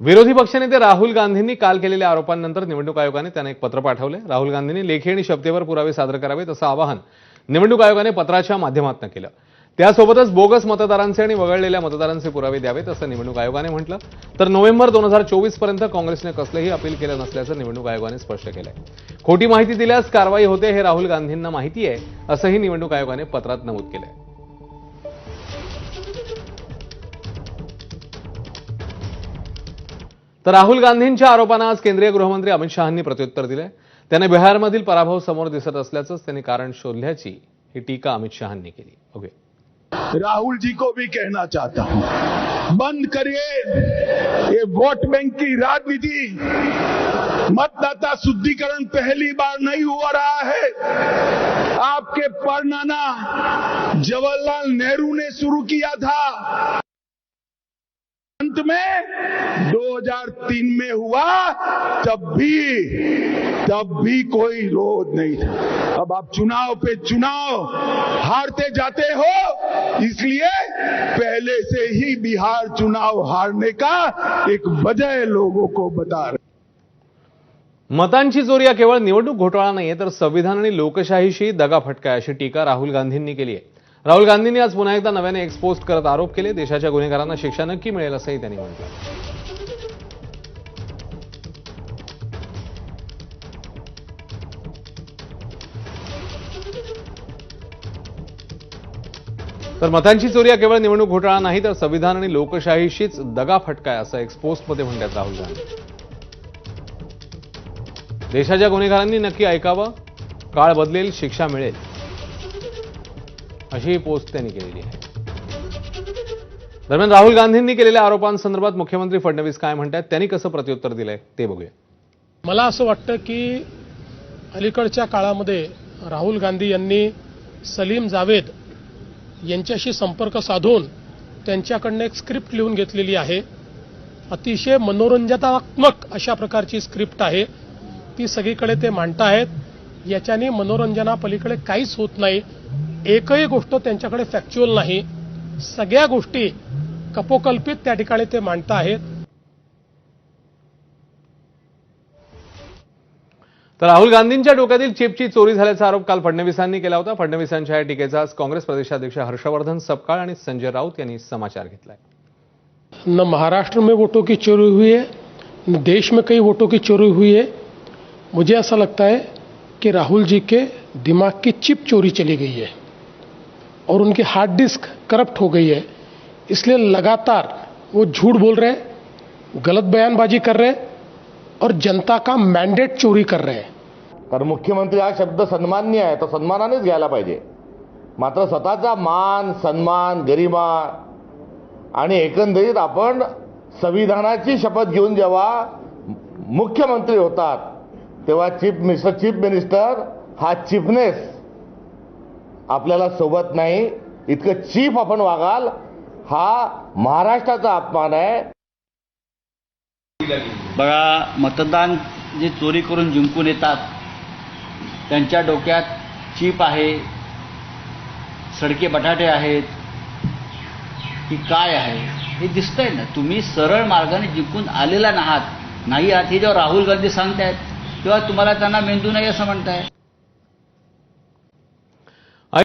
विरोधी पक्षनेते राहुल गांधींनी काल केलेल्या आरोपांनंतर निवडणूक आयोगाने त्यांना एक पत्र पाठवले. राहुल गांधींनी लेखी आणि शब्देवर पुरावे सादर करावेत असं आवाहन निवडणूक आयोगाने पत्राच्या माध्यमातून केलं. त्यासोबतच बोगस मतदारांचे आणि वगळलेल्या मतदारांचे पुरावे द्यावेत असं निवडणूक आयोगाने म्हटलं. तर नोव्हेंबर दोन हजार चोवीसपर्यंत काँग्रेसने कसलेही अपील केलं नसल्याचं निवडणूक आयोगाने स्पष्ट केलंय. खोटी माहिती दिल्यास कारवाई होते हे राहुल गांधींना माहिती आहे असंही निवडणूक आयोगाने पत्रात नमूद केलंय. तर राहुल गांधींच्या आरोपांना आज केंद्रीय गृहमंत्री अमित शहांनी प्रत्युत्तर दिलंय त्याने बिहारमधील पराभव समोर दिसत असल्याचंच त्यांनी कारण शोधल्याची ही टीका अमित शहांनी केली. ओके. राहुल जी को भी कहना चाहता हूं। बंद करिए। ये वोट बैंक की राजनीति। मतदाता शुद्धिकरण पहली बार नहीं हो रहा है। आपके परनाना जवाहरलाल नेहरू ने शुरू किया था। अंत में 2003 में हुआ, तब भी तब भी कोई रोध नहीं था। अब आप चुनाव पे चुनाव हारते जाते हो, इसलिए पहले से ही बिहार चुनाव हारने का एक वजह लोगों को बता रहे मतांची चोरी हा केवळ निवडणूक घोटाळा नाहीये, तर संविधान आणि लोकशाहीशी दगाफटका आहे अशी टीका राहुल गांधी गांधींनी केली आहे राहुल गांधींनी आज पुन्हा एकदा नव्याने एक्सपोस्ट करत आरोप केले. देशाच्या गुन्हेगारांना शिक्षा नक्की मिळेल असंही त्यांनी म्हटलं. तर मतांची चोरी हा केवळ निवडणूक घोटाळा नाही तर संविधान आणि लोकशाहीशीच दगा फटकाय असं एक्सपोस्टमध्ये म्हणतात राहुल गांधी. देशाच्या गुन्हेगारांनी नक्की ऐकावं. काळ बदलेल शिक्षा मिळेल. अशी पोस्ट त्यांनी केलेली आहे. दरम्यान राहुल गांधींनी केलेल्या आरोपांसंदर्भात मुख्यमंत्री फडणवीस काय म्हणतात त्यांनी कसं प्रत्युत्तर दिलंय ते बघूया. मला असं वाटतं की अलीकडच्या काळामध्ये राहुल गांधी यांनी सलीम जावेद यांच्याशी संपर्क साधून त्यांच्याकडनं एक स्क्रिप्ट लिहून घेतलेली आहे. अतिशय मनोरंजनात्मक अशा प्रकारची स्क्रिप्ट आहे. ती सगळीकडे ते मांडताहेत. याच्याने मनोरंजनापलीकडे काहीच होत नाही. एकही गोष्ट त्यांच्याकडे फॅक्च्युअल नाही. सगळ्या गोष्टी कपोकल्पित त्या ठिकाणी ते मांडत आहेत. तर राहुल गांधींच्या डोक्यातील चिपची चोरी झाल्याचा आरोप काल फडणवीसांनी केला होता. फडणवीसांच्या या टीकेचा आज काँग्रेस प्रदेशाध्यक्ष हर्षवर्धन सपकाळ आणि संजय राऊत यांनी समाचार घेतलाय. न महाराष्ट्र में वोटों की चोरी हुई है न देश में कई वोटों की चोरी हुई है। मुझे ऐसा लगता है कि राहुल जी के दिमाग की चिप चोरी चली गई है। और उनकी हार्ड डिस्क करप्ट हो गई है। इसलिए लगातार वो झूठ बोल रहे हैं गलत बयानबाजी कर रहे हैं और जनता का मैंडेट चोरी कर रहे हैं। कारण मुख्यमंत्री हा शब्द सन्मान्य आहे तो सन्मानानेच घ्यायला पाहिजे। मात्र स्वतःचा मान सन्मान गरिमा आणि एकंदरीत आपण संविधानाची शपथ घेऊन जेव्हा मुख्यमंत्री होतात तेव्हा चीफ मिनिस्टर चीफ मिनिस्टर हा चीफनेस आपल्याला सोबत नाही. इतकं चीफ आपण वागाल. हा महाराष्ट्राचा अपमान आहे. बघा मतदान जे चोरी करून जिंकून येतात त्यांच्या डोक्यात चीप आहे. सडके बटाटे आहेत. की काय आहे? हे दिसतंय ना. तुम्ही सरळ मार्गाने जिंकून आलेला नाहात. नाही आहात हे जेव्हा राहुल गांधी सांगतायत तेव्हा तुम्हाला त्यांना मेंदू नाही असं म्हणताय